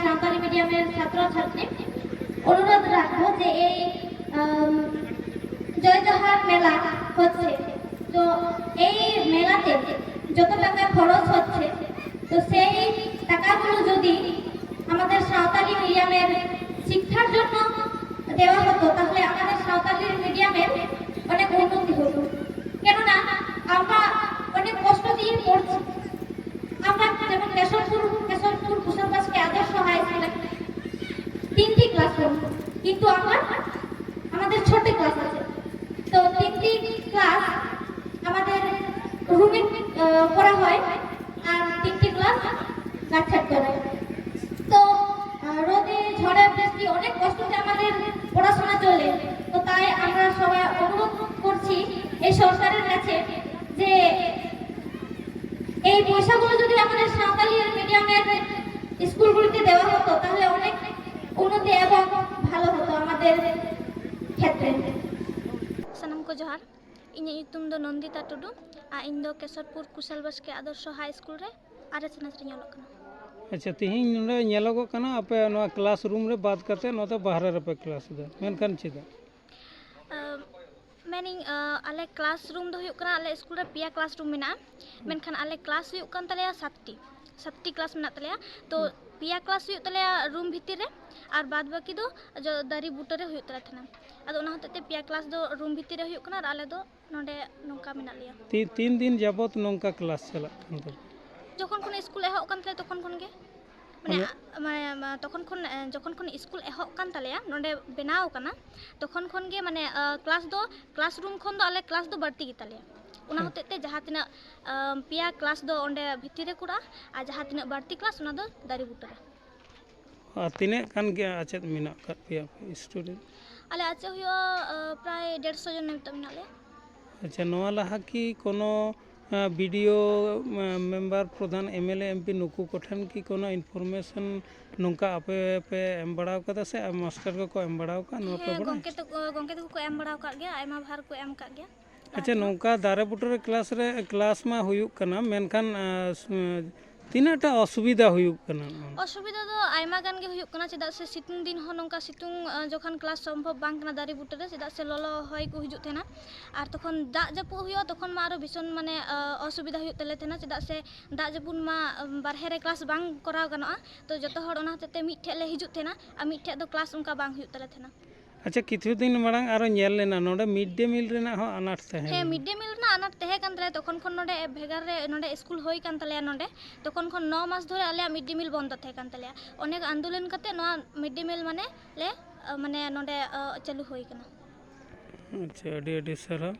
সাঁওতালি মিডিয়ামের ছাত্রছাত্রী। অনুরোধ রাখব যে এই আম, মেলা হচ্ছে। তো এই মেলাতে যত টাকা খরচ হচ্ছে তো সেই টাকাগুলো যদি আমাদের সাঁওতালি মিডিয়ামের শিক্ষার জন্য দেওয়া হতো তাহলে আমাদের সাঁওতালি মিডিয়ামের অনেক উন্নতি হতো। কেননা আমরা যেমন কেশবপুর কেশবপুর কুশলবাসকে আদর্শ হাই স্কুলে তিনটি ক্লাসরুম কিন্তু আমরা, আমাদের ছোট ক্লাস আছে। তো তিনটি ক্লাস আমাদের রুমে করা হয় আর তিনটি ক্লাস গাছের তলায় তো রোদে ঝড়ে বৃষ্টি, অনেক কষ্টতে আমাদের পড়াশোনা চলে। তো তাই আমরা সবাই অনুরোধ করছি এই সরকারের কাছে যে এই পয়সাগুলো যদি আমাদের সাঁওতালি মিডিয়ামের স্কুলগুলিতে দেওয়া হতো তাহলে অনেক উন্নতি এবং ভালো হতো আমাদের ক্ষেত্রে ᱥᱟᱱᱟᱢ ᱠᱚ ᱡᱚᱦᱟᱨ ᱤᱧᱟᱹᱜ ᱧᱩᱛᱩᱢ ᱫᱚ ᱱᱚᱱᱫᱤᱛᱟ ᱴᱩᱰᱩ ᱟᱨ ᱤᱧ ᱫᱚ ᱠᱮᱥᱚᱨᱯᱩᱨ ᱠᱩᱥᱟᱞ ᱵᱟᱥᱠᱮ ᱟᱫᱚᱨᱥᱚ ᱦᱟᱭ ᱥᱠᱩᱞ ᱨᱮ ᱟᱨᱮ ᱪᱟᱱᱟᱪ ᱨᱤᱧ ᱚᱞᱚᱜ ᱠᱟᱱᱟ ᱟᱪᱪᱷᱟ ᱛᱮᱦᱮᱧ ᱱᱚᱰᱮ ᱧᱮᱞᱚᱜᱚᱜ ᱠᱟᱱᱟ ᱟᱯᱮ ᱱᱚᱣᱟ ᱠᱞᱟᱥ ᱨᱩᱢ ᱨᱮ ᱵᱟᱫ ᱠᱟᱛᱮ ᱱᱚᱛᱮ ᱵᱟᱦᱨᱮ ᱨᱮᱯᱮ ᱠᱞᱟᱥ ᱮᱫᱟ ᱢᱮᱱᱠᱷᱟᱱ ᱪᱮᱫᱟᱜ ᱟᱸ, मैं अल तो अल स्कूल पे क्लासरूम मे अल क्लास सातटी सातटी क्लास मेना तलिया तो पे क्लास रूम भितर और बाद बाकी दारी बुटारे होते अदे पे क्लास रूम भितर और अल ना मे तीन दिन जबत नौका क्लास चल जो स्कूल एहबे तक ᱢᱟᱱᱮ ᱢᱟᱱᱮ ᱛᱚᱠᱷᱚᱱ ᱠᱷᱚᱱ ᱡᱚᱠᱷᱚᱱ ᱠᱷᱚᱱ ᱤᱥᱠᱩᱞ ᱮᱦᱚᱵ ᱠᱟᱱ ᱛᱟᱞᱮᱭᱟ ᱱᱚᱸᱰᱮ ᱵᱮᱱᱟᱣ ᱠᱟᱱᱟ ᱛᱚᱠᱷᱚᱱ ᱠᱷᱚᱱ ᱜᱮ ᱢᱟᱱᱮ ᱠᱞᱟᱥ ᱫᱚ ᱠᱞᱟᱥ ᱨᱩᱢ ᱠᱷᱚᱱ ᱫᱚ ᱟᱞᱮ ᱠᱞᱟᱥ ᱫᱚ ᱵᱟᱹᱲᱛᱤ ᱜᱮ ᱛᱟᱞᱮᱭᱟ ᱚᱱᱟ ᱦᱚᱛᱮᱡ ᱛᱮ ᱡᱟᱦᱟᱸ ᱛᱤᱱᱟᱹᱜ ᱯᱮᱭᱟ ᱠᱞᱟᱥ ᱫᱚ ᱚᱸᱰᱮ ᱵᱷᱤᱛᱤᱨ ᱨᱮ ᱠᱚᱨᱟᱜᱼᱟ ᱟᱨ ᱡᱟᱦᱟᱸ ᱛᱤᱱᱟᱹᱜ ᱵᱟᱹᱲᱛᱤ ᱠᱞᱟᱥ ᱚᱱᱟ ᱫᱚ ᱫᱟᱨᱮ ᱵᱩᱴᱟᱹᱨᱮ ᱟᱨ ᱛᱤᱱᱟᱹᱜ ᱜᱟᱱ ᱜᱮ ᱟᱪᱮᱫ ᱢᱮᱱᱟᱜ ᱟᱠᱟᱫ ᱯᱮᱭᱟ ᱥᱴᱩᱰᱮᱱᱴ ᱟᱞᱮ ᱟᱪᱮᱫ ᱦᱩᱭᱩᱜᱼᱟ ᱯᱨᱟᱭ ᱰᱮᱲᱥᱚ ᱡᱚᱱ ᱱᱤᱛᱚᱜ ᱢᱮᱱᱟᱜ ᱞᱮᱭᱟ আচ্ছা নোয়া লাহা কি কোনো विडिओ मेंबर प्रधान एम एल एम पी नुकून की को इनफरमेशन नौका आपे पे एम बड़ा से मास्टर को एम बड़ा का नुआ पे बड़ा गंके तो, तो को एम बड़ा का गया आई भार को एम का गया। अच्छा तो- नौका दारे बुटरे क्लास रे क्लास में हुई कना मेन ᱛᱤᱱᱟᱹᱜ ᱴᱟ ᱚᱥᱩᱵᱤᱫᱟ ᱦᱩᱭᱩᱜ ᱠᱟᱱᱟ ᱚᱥᱩᱵᱤᱫᱟ ᱫᱚ ᱟᱭᱢᱟ ᱜᱟᱱ ᱜᱮ ᱦᱩᱭᱩᱜ ᱠᱟᱱᱟ ᱪᱮᱫᱟᱜ ᱥᱮ ᱥᱤᱛᱩᱝ ᱫᱤᱱ ᱦᱚᱸ ᱱᱚᱝᱠᱟ ᱥᱤᱛᱩᱝ ᱡᱚᱠᱷᱚᱱ ᱠᱞᱟᱥ ᱥᱚᱢᱵᱷᱚᱵ ᱵᱟᱝ ᱠᱟᱱᱟ ᱫᱟᱨᱮ ᱵᱩᱴᱟᱹ ᱨᱮ ᱪᱮᱫᱟᱜ ᱥᱮ ᱞᱚᱞᱚ ᱦᱚᱭ ᱠᱚ ᱦᱤᱡᱩᱜ ᱛᱟᱦᱮᱱᱟ ᱟᱨ ᱛᱚᱠᱷᱚᱱ ᱫᱟᱜ ᱡᱟᱹᱯᱩᱫ ᱦᱩᱭᱩᱜᱼᱟ ᱛᱚᱠᱷᱚᱱ ᱢᱟ ᱟᱨᱚ ᱵᱷᱤᱥᱚᱱ ᱢᱟᱱᱮ ᱚᱥᱩᱵᱤᱫᱟ ᱦᱩᱭᱩᱜ ᱛᱟᱞᱮ ᱛᱟᱦᱮᱱᱟ ᱪᱮᱫᱟᱜ ᱥᱮ ᱫᱟᱜ ᱡᱟᱹᱯᱩᱫ ᱢᱟ ᱵᱟᱨᱦᱮ ᱨᱮ ᱠᱞᱟᱥ ᱵᱟᱝ ᱠᱚᱨᱟᱣ ᱜᱟᱱᱚᱜᱼᱟ ᱛᱚ ᱡᱚᱛᱚ ᱦᱚᱲ ᱚᱱᱟ ᱦᱚᱛᱮᱡ ᱛᱮ ᱢᱤᱫ ᱴᱷᱮᱡ ᱞᱮ ᱦᱤᱡᱩᱜ ᱛᱟᱦᱮᱱᱟ ᱟᱨ ᱢᱤᱫ ᱴᱷᱮᱡ ᱫᱚ ᱠᱞᱟᱥ ᱚᱱᱠᱟ ᱵᱟᱝ ᱦᱩᱭᱩᱜ ᱛᱟᱞᱮ ᱛᱟᱦᱮᱱᱟ ᱟᱪᱪᱷᱟ ᱠᱤᱪᱷᱩ ᱫᱤᱱ ᱢᱟᱲᱟᱝ ᱟᱨᱚ ᱧᱮᱞ ᱞᱮᱱᱟ ᱱᱚᱰᱮ ᱢᱤᱰ ᱰᱮ ᱢᱤᱞ ᱨᱮᱱᱟᱜ ᱦᱚᱸ ᱟᱱᱟᱴ ᱛᱟᱦᱮᱸ ᱦᱮᱸ ᱢᱤᱰ ᱰᱮ ᱢᱤᱞ ᱨᱮᱱᱟᱜ ᱟᱱᱟᱴ ᱛᱟᱦᱮᱸ ᱠᱟᱱ ᱛᱟᱞᱮᱭᱟ ᱛᱚᱠᱷᱚᱱ ᱠᱷᱚᱱ ᱱᱚᱰᱮ ᱵᱷᱮᱜᱟᱨ ᱨᱮ ᱱᱚᱰᱮ ᱥᱠᱩᱞ ᱦᱩᱭ ᱠᱟᱱ ᱛᱟᱞᱮᱭᱟ ᱱᱚᱰᱮ ᱛᱚᱠᱷᱚᱱ ᱠᱷᱚᱱ ᱱᱚ ᱢᱟᱥ ᱫᱷᱚᱨᱮ ᱟᱞᱮᱭᱟᱜ ᱢᱤᱰ ᱰᱮ ᱢᱤᱞ ᱵᱚᱱᱫᱚ ᱛᱟᱦᱮᱸ ᱠᱟᱱ ᱛᱟᱞᱮᱭᱟ ᱚᱱᱮᱠ ᱟᱱᱫᱳᱞᱚᱱ ᱠᱟᱛᱮ ᱱᱚᱣᱟ ᱢᱤᱰ ᱰᱮ ᱢᱤᱞ ᱢᱟᱱᱮ ᱞᱮ ᱢᱟᱱᱮ ᱱᱚᱰᱮ ᱪᱟᱹᱞᱩ ᱦᱩᱭ ᱠᱟᱱᱟ ᱟᱪᱪᱷᱟ ᱟᱹᱰᱤ ᱟᱹᱰᱤ ᱥᱟᱨᱦᱟᱣ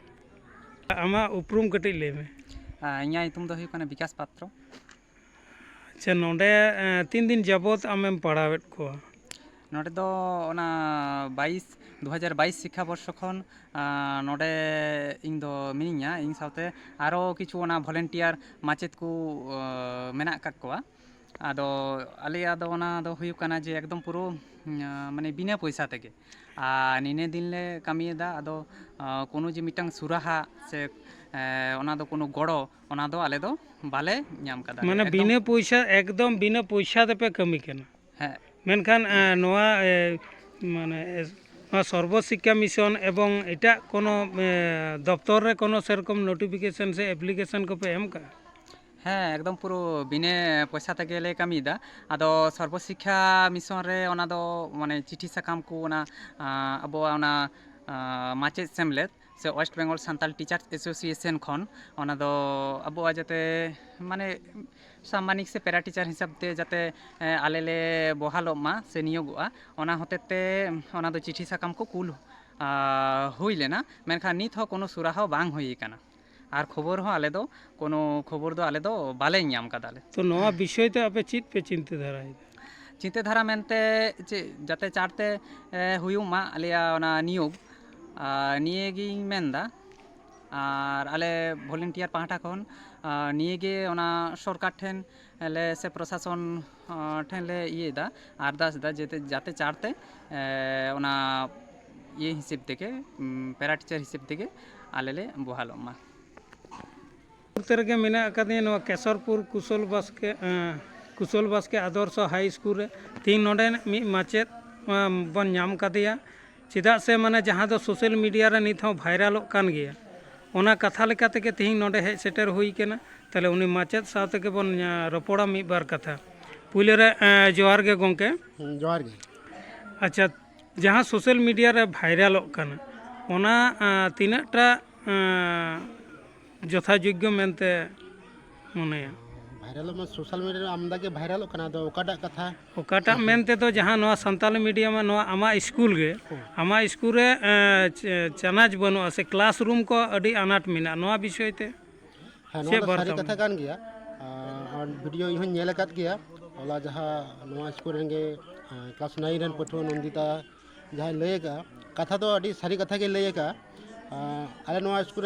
ᱟᱢᱟᱜ ᱩᱯᱨᱩᱢ ᱠᱟᱹᱴᱤᱡ ᱞᱟᱹᱭ ᱢᱮ ᱤᱧᱟᱹᱜ ᱧᱩᱛᱩᱢ ᱫᱚ ᱦᱩᱭᱩᱜ ᱠᱟᱱᱟ ᱵᱤᱠᱟᱥ ᱯᱟᱛᱨᱚ ᱟᱪᱪᱷᱟ ᱱᱚᱰᱮ ᱛᱤᱱ ᱫᱤᱱ ᱡᱟᱵᱚᱛ ᱟᱢᱮᱢ ᱯᱟᱲᱦᱟᱣᱮᱫ ᱠᱚᱣᱟ ᱱᱚᱰᱮ ᱫᱚ ᱚᱱᱟ ᱵᱟᱭᱤᱥ ᱫᱩ ᱦᱟᱡᱟᱨ ᱵᱟᱭᱤᱥ ᱥᱤᱠᱠᱷᱟᱵᱚᱨᱥᱚ ᱠᱷᱚᱱ ᱱᱚᱰᱮ ᱤᱧ ᱫᱚ ᱢᱤᱱᱟᱹᱧᱟ ᱤᱧ ᱥᱟᱶᱛᱮ ᱟᱨᱚ ᱠᱤᱪᱷᱩ ᱚᱱᱟ ᱵᱷᱚᱞᱮᱱᱴᱤᱭᱟᱨ ᱢᱟᱪᱮᱫ ᱠᱚ ᱢᱮᱱᱟᱜ ᱟᱠᱟᱫ ᱠᱚᱣᱟ ᱟᱫᱚ ᱟᱞᱮᱭᱟᱜ ᱫᱚ ᱚᱱᱟ ᱫᱚ ᱦᱩᱭᱩᱜ ᱠᱟᱱᱟ ᱡᱮ ᱮᱠᱫᱚᱢ ᱯᱩᱨᱟᱹ মানে বিনা পয়সা থেকে আর নিনে দিনলে কামিয়েদা আদো কোনো যে মিটাং সুরাহা সে ওনা দো কোনো গড়ো ওনা দো আলে দো বালে নাম কাদা মানে বিনা পয়সা একদম বিনা পয়সা তেপে কামি কেনা হ্যাঁ ᱢᱮᱱᱠᱷᱟᱱ ᱱᱚᱣᱟ মানে ᱱᱚᱣᱟ ᱥᱚᱨᱵᱚ ᱥᱤᱠᱠᱷᱟ ᱢᱤᱥᱚᱱ ᱮᱵᱚᱝ ᱮᱴᱟᱜ ᱠᱳᱱᱳ দপ্তর রে কোনো সেরকম নোটিফিকেশন সে অ্যাপ্লিকেশন কো পে এম কা? হ্যাঁ একদম পুরো বিনে পয়সা থেকে লে কামিদা আদো সর্বশিক্ষা মিশন রে মানে, ওনা দো মানে চিঠি সাকাম কো ওনা আবো ওনা মাচেত সেমলেত। ᱥᱮ West Bengal Santal teachers association ᱠᱷᱚᱱ ᱚᱱᱟ ᱫᱚ ᱟᱵᱚᱣᱟᱜ ᱡᱟᱛᱮ ᱢᱟᱱᱮ ᱥᱟᱢᱢᱟᱱᱤᱠ ᱥᱮ ᱯᱮᱨᱟ ᱴᱤᱪᱟᱨ ᱦᱤᱥᱟᱹᱵ ᱛᱮ ᱡᱟᱛᱮ ᱟᱞᱮ ᱞᱮ ᱵᱚᱦᱟᱞᱚᱜ ᱢᱟ ᱥᱮ ᱱᱤᱭᱳᱜᱚᱜᱼᱟ ᱚᱱᱟ ᱦᱚᱛᱮᱡ ᱛᱮ ᱚᱱᱟ ᱫᱚ ᱪᱤᱴᱷᱤ ᱥᱟᱠᱟᱢ ᱠᱚ ᱠᱩᱞ ᱦᱩᱭ ᱞᱮᱱᱟ ᱢᱮᱱᱠᱷᱟᱱ ᱱᱤᱛ ᱦᱚᱸ ᱠᱳᱱᱳ ᱥᱩᱨᱟᱦᱟᱣ ᱵᱟᱝ ᱦᱩᱭ ᱟᱠᱟᱱᱟ আর খবর হো আলে দো কোনো খবর দো আলে দো বালে নিয়াম কাদালে তো নয়া বিষয় তে আপে চিত পে চিন্তা ধারা চিন্তা ধারা মেনতে যাতে চারতে হুয়ুমা আলিয়া ওনা নিয়োগ ᱱᱤᱭᱟᱹ ᱜᱤᱧ ᱢᱮᱱᱫᱟ ᱟᱨ ᱟᱞᱮ ᱵᱷᱚᱞᱮᱱᱴᱤᱭᱟᱨ ᱯᱟᱦᱴᱟ ᱠᱷᱚᱱ ᱱᱤᱭᱟᱹ ᱜᱮ ᱚᱱᱟ ᱥᱚᱨᱠᱟᱨ ᱴᱷᱮᱱ ᱞᱮ ᱥᱮ ᱯᱨᱚᱥᱟᱥᱚᱱ ᱴᱷᱮᱱ ᱞᱮ ᱤᱭᱟᱹᱭᱮᱫᱟ ᱟᱨᱫᱟᱥ ᱮᱫᱟ ᱡᱟᱛᱮ ᱡᱟᱛᱮ ᱪᱟᱲᱛᱮ ᱚᱱᱟ ইয়ে হিসেব থেকে প্যারা টিচার হিসেব থেকে আলেলে বহালম মা ᱛᱮ ᱨᱮᱜᱮ ᱢᱮᱱᱟᱜ ᱟᱠᱟᱫᱤᱧᱟ ᱱᱚᱣᱟ ᱠᱮᱥᱚᱨᱯᱩᱨ ᱠᱩᱥᱚᱞ ᱵᱟᱥᱠᱮ ᱠᱩᱥᱚᱞ ᱵᱟᱥᱠᱮ ᱟᱫᱚᱨᱥᱚ ᱦᱟᱭ ᱥᱠᱩᱞ ᱨᱮ ᱛᱤᱦᱤᱧ ᱱᱚᱰᱮ ᱢᱤᱫ ᱢᱟᱪᱮᱫ ᱵᱚᱱ ᱧᱟᱢ ᱠᱟᱫᱮᱭᱟ ᱪᱮᱫᱟᱜ ᱥᱮ ᱢᱟᱱᱮ ᱡᱟᱦᱟᱸ ᱫᱚ ᱥᱳᱥᱟᱞ ᱢᱤᱰᱤᱭᱟ ᱨᱮ ᱱᱤᱛ ᱦᱚᱸ ᱵᱷᱟᱭᱨᱟᱞᱚᱜ ᱠᱟᱱ ᱜᱮᱭᱟ ᱚᱱᱟ ᱠᱟᱛᱷᱟ ᱞᱮᱠᱟ ᱛᱮᱜᱮ ᱛᱤᱦᱤᱧ ᱱᱚᱰᱮ ᱦᱮᱡ ᱥᱮᱴᱮᱨ ᱦᱩᱭ ᱠᱟᱱᱟ ᱛᱟᱦᱞᱮ ᱩᱱᱤ ᱢᱟᱪᱮᱫ ᱥᱟᱶ ᱛᱮᱜᱮ ᱵᱚᱱ ᱟᱸ, ᱨᱚᱯᱚᱲᱟ ᱢᱤᱫ ᱵᱟᱨ ᱠᱟᱛᱷᱟ ᱯᱩᱭᱞᱳ ᱨᱮ ᱟᱸ, ᱡᱚᱦᱟᱨ ᱜᱮ ᱜᱚᱝᱠᱮ ᱦᱩᱸ, ᱡᱚᱦᱟᱨ ᱜᱮ ᱟᱪᱪᱷᱟ ᱡᱟᱦᱟᱸ ᱥᱳᱥᱟᱞ ᱢᱤᱰᱤᱭᱟ ᱨᱮ ᱵᱷᱟᱭᱨᱟᱞᱚᱜ ᱠᱟᱱᱟ ᱚᱱᱟ ᱟᱸ, ᱛᱤᱱᱟᱹᱜᱴᱟ ᱟᱸ, ᱡᱚᱛᱷᱟᱡᱳᱜᱽᱜᱚ ᱢᱮᱱᱛᱮ ᱢᱚᱱᱮᱭᱟ सानतल मीडिया में स्कूल के स्कूल चानाज बनू से क्लास रूम को अनाट में विषय ते। भिडियो इला स्कूल क्लास नाइन पठुआ नंदिता जहाँ लैक कथा तो अभी सारी कथा के लैक अरे स्कूल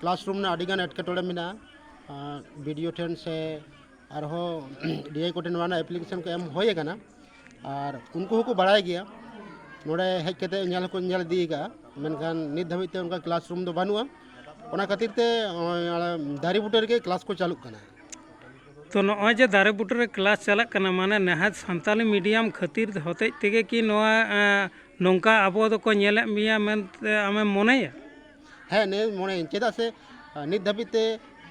क्लास रूम में एटके विडिओ ठेन से और डी आई को ठेना वाला एप्लीकेशन को एम होना और उनको को बड़ा गया। नोड़े हजते दीगा नित धाते उनका क्लासरूम तो बनूा खातिर दारे बुटे क्लास को चालू करना तो नोजे दारे बुटे क्लास चलना माने नहा सानी मीडियम खातिर हतजते कि नौका अब मन मन चेदा से नित धाते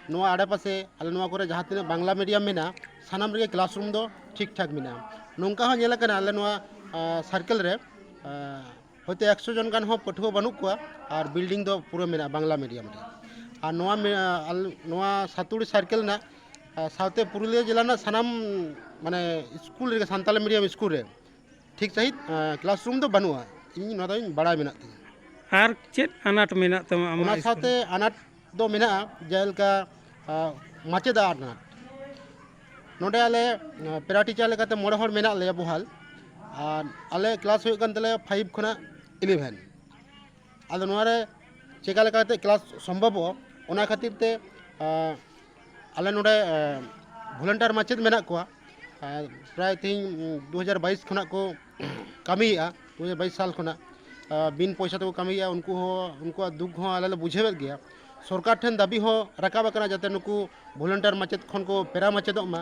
ᱱᱚᱣᱟ ᱟᱲᱮᱯᱟᱥᱮ ᱟᱞᱮ ᱱᱚᱣᱟ ᱠᱚᱨᱮ ᱡᱟᱦᱟᱸ ᱛᱤᱱᱟᱹᱜ ᱵᱟᱝᱞᱟ ᱢᱤᱰᱤᱭᱟᱢ ᱢᱮᱱᱟᱜᱼᱟ ᱥᱟᱱᱟᱢ ᱨᱮᱜᱮ ᱠᱞᱟᱥᱨᱩᱢ ᱫᱚ ᱴᱷᱤᱠ ᱴᱷᱟᱠ ᱢᱮᱱᱟᱜᱼᱟ ᱱᱚᱝᱠᱟ ᱦᱚᱸ ᱧᱮᱞ ᱟᱠᱟᱱᱟ ᱟᱞᱮ ᱱᱚᱣᱟ ᱥᱟᱨᱠᱮᱞ ᱨᱮ হয়তো একশো জন গান হোক পঠুয়া বানুক কোয়া আর বিল্ডিং দো পুরো মেনা বাংলা মিডিয়াম রে আর নোয়া নোয়া সাতুড়ি সার্কেল না সাউথে পুরুলিয়া জেলা না সানাম মানে স্কুল রে সান্তালি মিডিয়াম স্কুল রে ঠিক সাহিত ক্লাসরুম দো বানুয়া ইনি নদা বাড়াই মেনা আর চেত আনাট মেনা তোমার সাথে আনাট ᱫᱚ ᱢᱮᱱᱟᱜᱼᱟ ᱡᱮᱞᱮᱠᱟ ᱢᱟᱪᱮᱫᱟ ᱟᱱᱟᱴ ᱱᱚᱰᱮ ᱟᱞᱮ ᱯᱮᱨᱟᱴᱤᱪᱟᱨ ᱞᱮᱠᱟᱛᱮ ᱢᱚᱬᱮ ᱦᱚᱲ ᱢᱮᱱᱟᱜ ᱞᱮᱭᱟ ᱵᱚᱦᱟᱞ ᱟᱨ ᱟᱞᱮ ᱠᱞᱟᱥ ᱦᱩᱭᱩᱜ ᱠᱟᱱ ᱛᱟᱞᱮᱭᱟ ᱯᱷᱟᱭᱤᱵᱽ ᱠᱷᱚᱱᱟᱜ ᱤᱞᱮᱵᱷᱮᱱ ᱟᱫᱚ ᱱᱚᱣᱟᱨᱮ ᱪᱮᱠᱟ ᱞᱮᱠᱟᱛᱮ ᱠᱞᱟᱥ ᱥᱚᱢᱵᱷᱚᱵᱚᱜᱼᱟ ᱚᱱᱟ ᱠᱷᱟᱹᱛᱤᱨ ᱛᱮ ᱟᱞᱮ ᱱᱚᱰᱮ ᱵᱷᱚᱞᱮᱱᱴᱟᱨ ᱢᱟᱪᱮᱫ ᱢᱮᱱᱟᱜ ᱠᱚᱣᱟ ᱯᱨᱟᱭ ᱛᱤᱦᱤᱧ ᱫᱩ ᱦᱟᱡᱟᱨ ᱵᱟᱭᱤᱥ ᱠᱷᱚᱱᱟᱜ ᱠᱚ ᱠᱟᱹᱢᱤᱭᱮᱫᱼᱟ ᱫᱩ ᱦᱟᱡᱟᱨ ᱵᱟᱭᱤᱥ ᱥᱟᱞ ᱠᱷᱚᱱᱟᱜ ᱵᱤᱱ ᱯᱚᱭᱥᱟ ᱛᱮᱠᱚ ᱠᱟᱹᱢᱤᱭᱮᱫᱼᱟ ᱩᱱᱠᱩ ᱦᱚᱸ ᱩᱱᱠᱩᱣᱟᱜ ᱫᱩᱠ ᱦᱚᱸ ᱟᱞᱮ ᱞᱮ ᱵᱩᱡᱷᱟᱹᱣᱮᱫ ᱜᱮᱭᱟ ᱥᱚᱨᱠᱟᱨ ᱴᱷᱮᱱ ᱫᱟᱹᱵᱤ ᱦᱚᱸ ᱨᱟᱠᱟᱵ ᱟᱠᱟᱱᱟ ᱡᱟᱛᱮ ᱱᱩᱠᱩ ᱵᱷᱚᱞᱮᱱᱴᱤᱭᱟᱨ ᱢᱟᱪᱮᱫ ᱠᱷᱚᱱ ᱠᱚ ᱯᱮᱨᱟ ᱢᱟᱪᱮᱫᱚᱜ ᱢᱟ